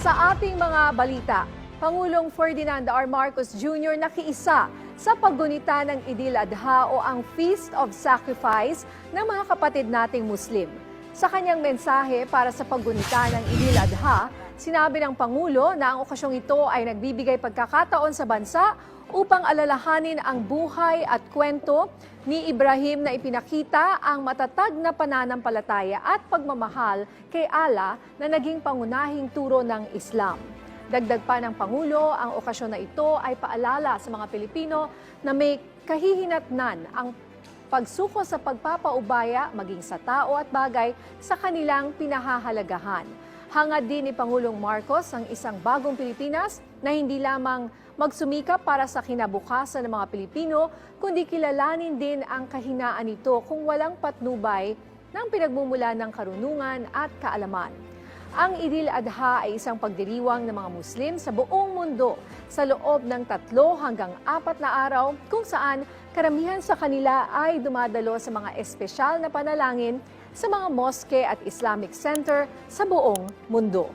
Sa ating mga balita, Pangulong Ferdinand R. Marcos Jr. nakiisa sa paggunita ng Idil Adha o ang Feast of Sacrifice ng mga kapatid nating Muslim. Sa kanyang mensahe para sa paggunita ng Idil Adha, sinabi ng Pangulo na ang okasyong ito ay nagbibigay pagkakataon sa bansa upang alalahanin ang buhay at kwento ni Ibrahim na ipinakita ang matatag na pananampalataya at pagmamahal kay Allah na naging pangunahing turo ng Islam. Dagdag pa ng Pangulo, ang okasyon na ito ay paalala sa mga Pilipino na may kahihinatnan ang pagsuko sa pagpapaubaya maging sa tao at bagay sa kanilang pinahahalagahan. Hangad din ni Pangulong Marcos ang isang bagong Pilipinas na hindi lamang magsumikap para sa kinabukasan ng mga Pilipino, kundi kilalanin din ang kahinaan nito kung walang patnubay ng pinagmumula ng karunungan at kaalaman. Ang Idil Adha ay isang pagdiriwang ng mga Muslim sa buong mundo sa loob ng tatlo hanggang apat na araw kung saan karamihan sa kanila ay dumadalo sa mga espesyal na panalangin sa mga moske at Islamic Center sa buong mundo.